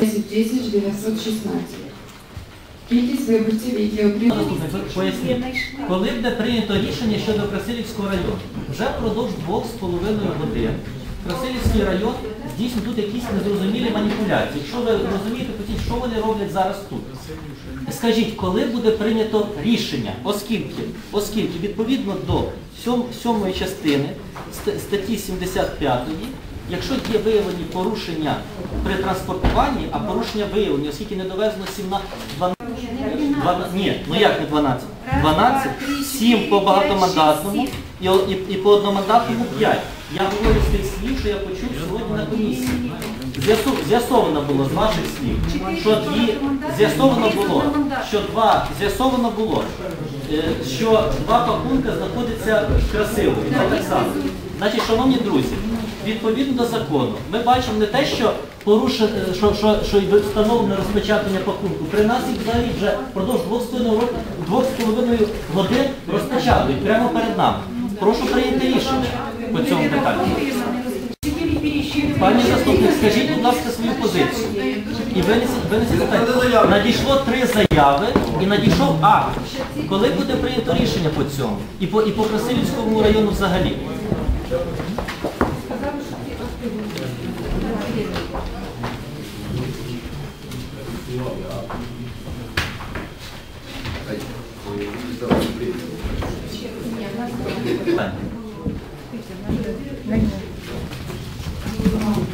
Десять тисяч 916. Кількість виборців, які отримали. Коли буде прийнято рішення щодо Красилівського району, вже впродовж двох з половиною годин Красилівський район здійснює тут якісь незрозумілі маніпуляції. Якщо ви розумієте, що вони роблять зараз тут? Скажіть, коли буде прийнято рішення, оскільки, оскільки відповідно до сьомої частини статті 75, якщо є виявлені порушення при транспортуванні, а порушення виявлені, оскільки не довезено 17, 12, 12 ні, ну як не 12? 12, 7 по багатомандатному і, і, і по одномандатному 5. Я говорю з тих слів, що я почув сьогодні на комісії. З'ясу- З'ясовано було з ваших слів, що дві з'ясовано було, що два з'ясовано було, е, що два пакунка знаходяться красиво. Це так само. Значить, шановні друзі, відповідно до закону, ми бачимо не те, що порушено, що, що, що й встановлене розпечатання пакунку. При нас їх взагалі вже впродовж двох з половиною років, двох з половиною годин розпечатують прямо перед нами. Прошу прийняти рішення по цьому питанню. Пані заступник, скажіть, будь ласка, свою позицію. І винесіть, винесіть питання. Надійшло три заяви і надійшов акт. Коли буде прийнято рішення по цьому? І по, і по Красилівському району взагалі? Питання.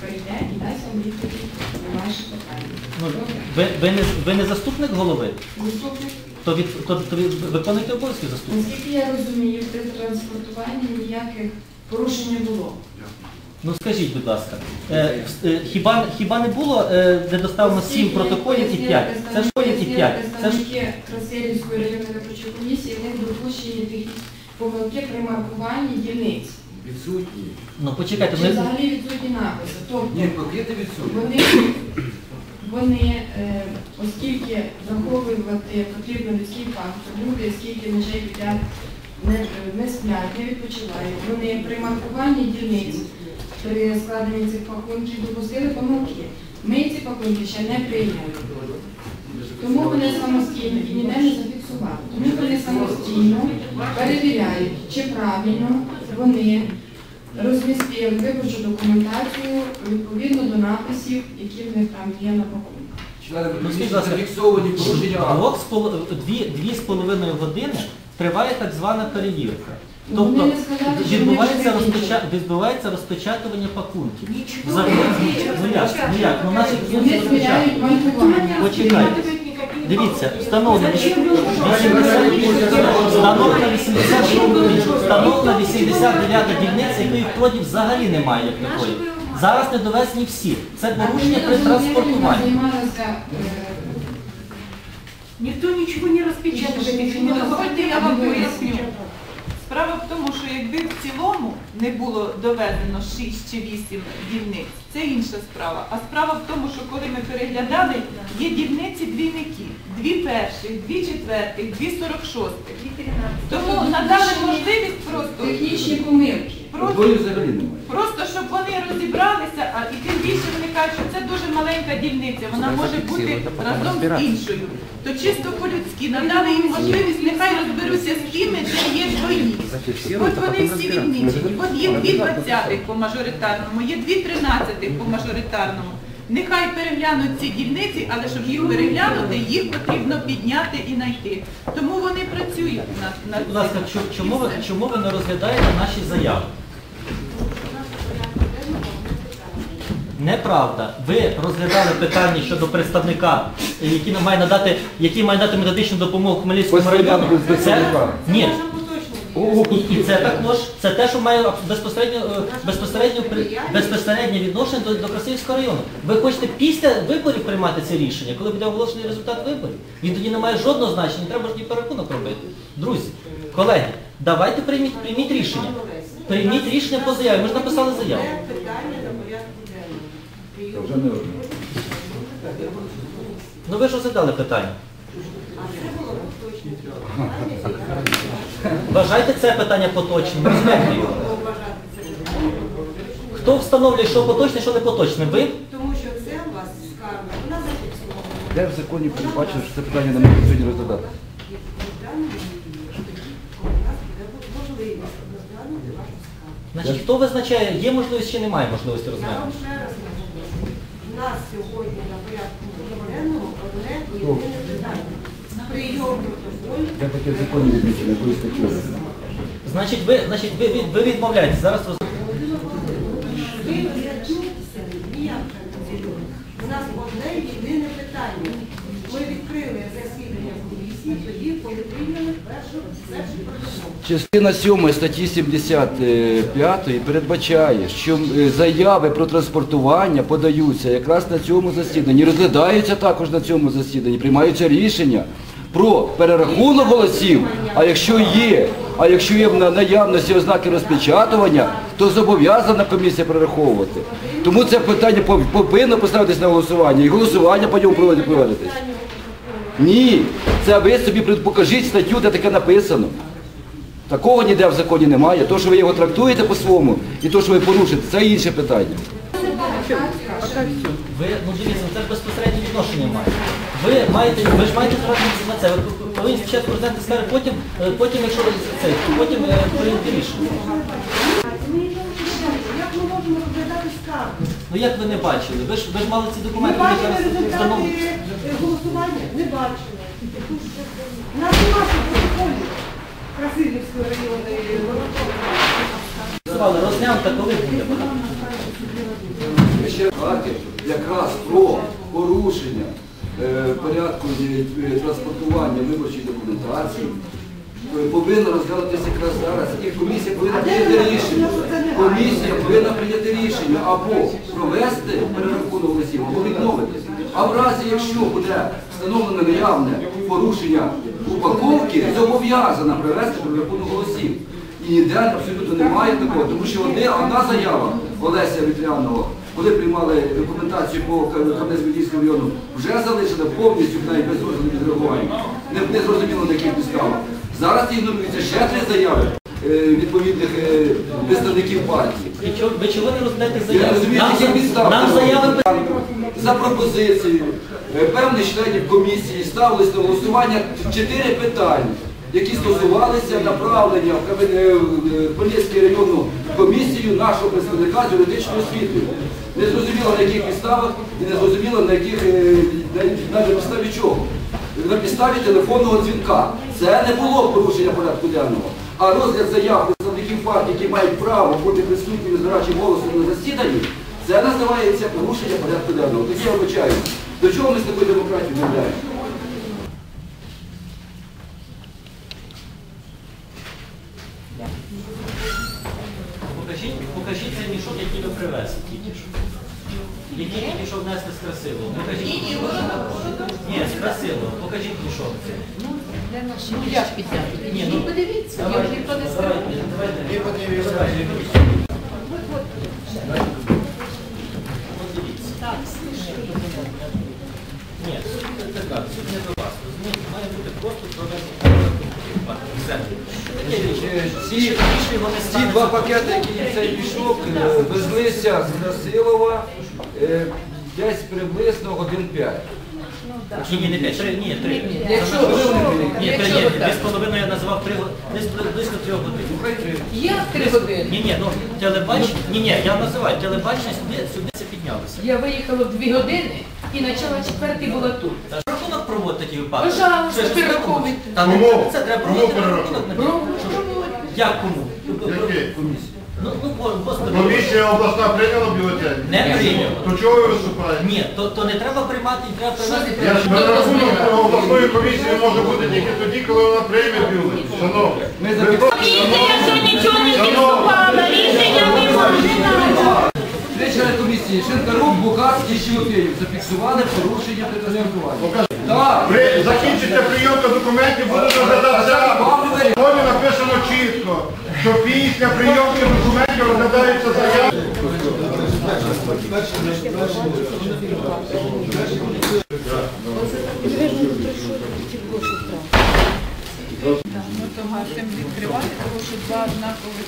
прийде і дасть вам відповідь на ваші питання. Ну, ви, ви, не, ви не заступник голови? Заступник, То, від, то, то ви виконуєте обов'язки заступника? наскільки я розумію, при транспортуванні ніяких порушень не було. Ну скажіть, будь ласка, е, е, хіба, хіба не було, е, де доставлено 7 Оскільки протоколів і пояснили 5? Це ж представники- і 5. Це ж Представники Красилівської районної виборчої комісії, в них допущені такі помилки при маркуванні дільниць. Відсутні. ну почекайте, Чи ми взагалі відсутні написи. Тобто Ні, пакети відсутні. вони, вони е, оскільки враховувати потрібно людський фактор, люди, скільки ночей підряд не, не сплять, не відпочивають, вони при маркуванні дільниць, при складенні цих пакунків допустили помилки. Ми ці пакунки ще не прийняли. Тому вони самостійно і ніде не зафіксували. Тому вони самостійно перевіряють, чи правильно вони розмістили виборчу документацію відповідно до написів, які в них там є на пакунках. Члени комісії зафіксовані порушення акту. двох з поло- дві, дві з половиною години триває так звана перевірка. Ну, вони Тобто не сказали, що відбувається, вони розпеча... відбувається розпечатування пакунків. Нічого. Взагалі, ну як, ну як, ну наші Вони клієнти звіряють маркування. Почекайте. Дивіться, встановлено 80, встановлено 80, встановлено 89 дільниця, якої вході взагалі немає як такої. Зараз не довезені всі. Це порушення при транспортуванні. Ніхто нічого не розпечатує. Ніхто не я. Справа в тому, що якби в цілому не було доведено 6 чи 8 дільниць, це інша справа. А справа в тому, що коли ми переглядали, є дільниці двійники. Дві перших, дві четвертих, дві сорок шостих. Тому надали можливість просто, технічні помилки. просто немає. Просто щоб вони розібралися, а і тим більше вони кажуть, що це дуже маленька дільниця, вона може бути разом з іншою. То чисто по-людськи надали їм можливість, нехай розберуться з тими, де є двойні. От вони всі відмічені. От є дві двадцятих по мажоритарному, є дві тринадцятих по мажоритарному. Нехай переглянуть ці дільниці, але щоб їх переглянути, їх потрібно підняти і знайти. Тому вони працюють над, над Будь ласка, чому ви, чому ви не розглядаєте наші заяви? Неправда. Ви розглядали питання щодо представника, який нам має надати, який має надати методичну допомогу Хмельницькому району. Це ні. І, і це також, це те, що має безпосередньо, е, безпосередньо, безпосереднє відношення до, до Красилівського району. Ви хочете після виборів приймати це рішення, коли буде оголошений результат виборів? Він тоді не має жодного значення, не треба ж ні перерахунок робити. Друзі, колеги, давайте прийміть, прийміть рішення. Прийміть рішення по заяві. Ми ж написали заяву. Це вже не одне. Ну ви ж задали питання. А. Вважайте це питання поточним, розгляньте його. Хто встановлює, що поточне, що не поточне? Ви? Тому що це у вас скарга, вона зафіксована. Де в законі передбачено, що це питання не можна сьогодні розглядати? Значить, хто визначає, є можливість чи немає можливості Я вам розглянути? У нас сьогодні на порядку денному одне єдине питання. Прийом протоколів. Значить, ви, значить, ви, ви, ви відмовляєтесь зараз роз... Ви рятуєтеся ніяк не У нас одне єдине питання. Ми відкрили засідання комісії тоді, коли прийняли першу перший протокол. Частина 7 статті 75 передбачає, що е, заяви про транспортування подаються якраз на цьому засіданні, розглядаються також на цьому засіданні, приймаються рішення про перерахунок голосів, а якщо є, а якщо є на наявності ознаки розпечатування, то зобов'язана комісія перераховувати. Тому це питання повинно поставитись на голосування, і голосування по ньому проводити- проводитись. Ні, це ви собі покажіть статтю, де таке написано. Такого ніде в законі немає. То, що ви його трактуєте по-своєму, і то, що ви порушите, це інше питання. Ви, ну дивіться, це ж безпосереднє відношення має. Ви маєте, ви ж маєте звернутися на це. Ви повинні спочатку розглянути скарги, потім, е, потім, якщо ви це, потім е, прийняти рішення. Як ми можемо розглядати скаргу? Ну як ви не бачили? Ви ж, ви ж мали ці документи, які бачили зараз результати е, голосування? Не бачили. У нас немає протоколів Красилівської районної Голосували, Розглянути, коли буде. Ми ще сказати якраз про порушення е, порядку е, транспортування виборчої документації е, повинна розглядатися якраз зараз. І комісія повинна прийняти рішення. Комісія повинна прийняти рішення або провести перерахунок голосів, або відмовитись. А в разі, якщо буде встановлено наявне порушення упаковки, зобов'язана провести перерахунок голосів. І ніде абсолютно немає такого, тому що одна заява Олеся Вітряного, коли приймали документацію по Кам'янець-Подільському району, вже залишена повністю навіть без розгляду відреагування. Не, зрозуміло на яких підставах. Зараз ігноруються ще три заяви відповідних е, представників партії. Ви чого не розглядаєте заяви? Нам, за- нам заяви За пропозицією е, певних членів комісії ставились на голосування чотири питання, які стосувалися направлення в е, Хмельницький районну комісію нашого представника з юридичною освітою. Не зрозуміло на яких підставах і не зрозуміло на яких е, на, на підставі чого. На підставі телефонного дзвінка. Це не було порушення порядку денного. А розгляд заяв представників партії, які мають право бути присутніми з гарячим голосом на засіданні, це називається порушення порядку денного. Тоді я вибачаю. До чого ми з такою демократією являємо? Покажіть, покажіть цей мішок, який ви привезли тільки що. Який тільки що внесли з красивого. Покажіть. Ні, з красивого. Покажіть мішок. цей. Де наші? Ну, ну, ну як підняти? Подивіться, я ж ніхто не скаже. Ні, суть не така, суть до вас. Має бути просто проведення. Е, ці, два пакети, які цей пішов, везлися е, з Красилова е, десь приблизно 1,5. Ні, ні, не п'ять, три, ні, три. Якщо Ні, три, ні, дві з половиною я називав три, десь близько трьох годин. Є три години? Ні, ні, ну телебачення, ні, ні, я називаю, телебачення сюди, це піднялося. Я виїхала в дві години і почала четвертий була тут. Рахунок проводити такі випадки. Пожалуйста, перераховуйте. Кому? це треба проводити перерахунок. перерахунок. Як кому? Комісію. Комісія. Ну, ну, господи, Комісія обласна прийняла бюлетень? не прийняв. То чого ви виступаєте? Ні, то, то не треба приймати, не треба приймати. Я ж на рахунок обласної комісії може бути тільки тоді, коли вона прийме бюлетень. Шановні, Ми зафіксували. Якщо нічого не Шановні, підступало, рішення не може. Три члени комісії Шинкарук, Бухарський, Тимофєєв зафіксували порушення при. Так. закінчиться прийомка документів, буде розглядатися. Сьогодні написано чітко, що після прийомки документів розглядається заява. Ну то гасимо відкривати, тому що два однакових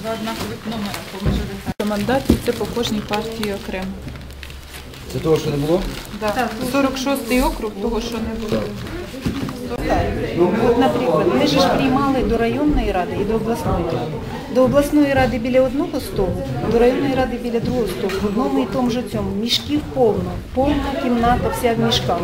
два однакових номера по мажоритарному мандаті це по кожній партії окремо. Це того, що не було? Так, 46-й округ, того, що не було. От, наприклад, ми ж приймали до районної ради і до обласної ради. До обласної ради біля одного столу, до районної ради біля другого столу. В одному і тому ж цьому. Мішків повно. Повна кімната вся в мішках.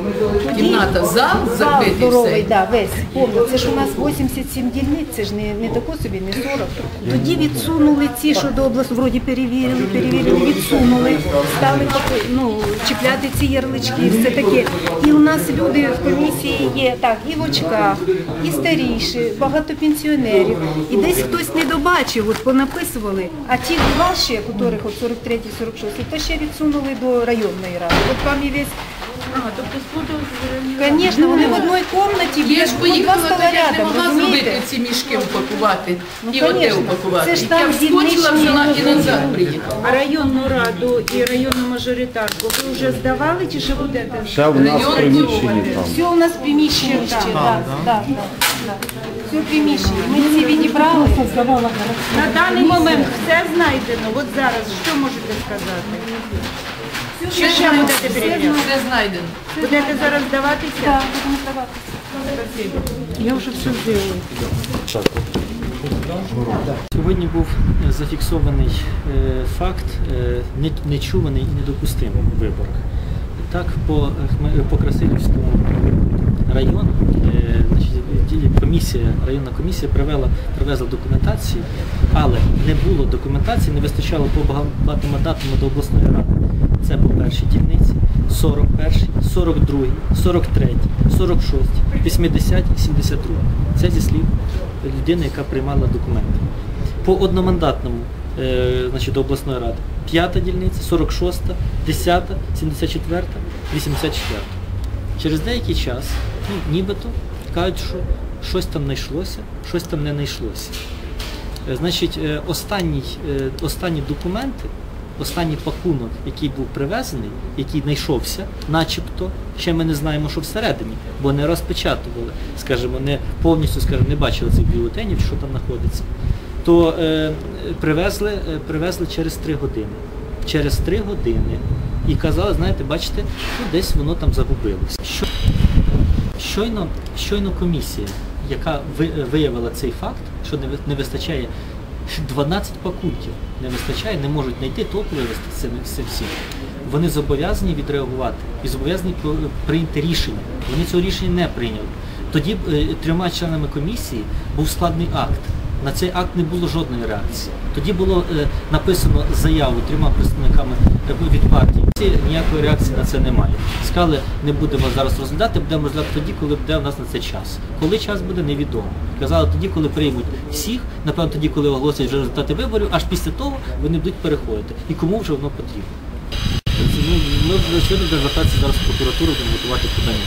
Тоді- Кімната, зал закритий здоровий, все? да, весь повно. Це ж у нас 87 дільниць, це ж не, не тако собі, не 40. Тоді відсунули ці, що до області, вроді перевірили, перевірили, відсунули, стали ну, чіпляти ці ярлички, все таке. І у нас люди в комісії є так, і в очках, і старіші, багато пенсіонерів. І десь хтось не добачив, от понаписували, а ті два ще, котрих от 43 46 то ще відсунули до районної ради. От вам і весь Ага, тобто спутав Звісно, вони в одній кімнаті, Я ж поїхала, то я ж не могла зробити ці мішки упакувати Ну, і оте конечно. упакувати. Це ж Я там вскочила, дільничні взяла і назад приїхала. А районну раду і районну мажоритарку ви вже здавали чи ще будете? Район Все у нас приміщення, так, так, так, Все приміщення. Ми ці відібрали. На даний момент все знайдено. От зараз, що можете сказати? Чи ще будете перевіряти? Все знайдено. Будете зараз здаватися? Так, будемо здаватися. Я вже все зробила. Сьогодні був е, зафіксований е, факт е, нечуваний і недопустимий виборок. Так, по, по Красилівському району е, значить, ді- комісія, районна комісія привела, привезла документацію, але не було документації, не вистачало по бага- багатомандатному до обласної ради. Це по першій дільниці, 41, 42, 43, 46, 80 і 72. Це зі слів людини, яка приймала документи. По одномандатному е, значить, до обласної ради. П'ята дільниця, 46, 10, 74, 84. Через деякий час, ну, нібито, кажуть, що щось там знайшлося, щось там не знайшлося. Е, Значить, е, останній, е, останні документи, останній пакунок, який був привезений, який знайшовся, начебто, ще ми не знаємо, що всередині, бо не розпечатували, скажімо, не повністю, скажімо, не бачили цих бюлетенів, що там знаходиться, то е, привезли, привезли через три години. Через три години. І казали, знаєте, бачите, ну, десь воно там загубилося. Щойно, щойно комісія, яка виявила цей факт, що не, ви- не вистачає 12 пакунків, не вистачає, не можуть знайти толку вивести з цим, всім. Вони зобов'язані відреагувати і зобов'язані прийняти рішення. Вони цього рішення не прийняли. Тоді е, трьома членами комісії був складний акт. На цей акт не було жодної реакції. Тоді було е, написано заяву трьома представниками е, від партії. Ніякої реакції на це немає. Сказали, не будемо зараз розглядати, будемо розглядати тоді, коли буде в нас на це час. Коли час буде, невідомо. Казали тоді, коли приймуть всіх, напевно, тоді, коли оголосять вже результати виборів, аж після того вони будуть переходити. І кому вже воно потрібно. Ми очевидно, звертатися зараз в прокуратуру, будемо готувати подання.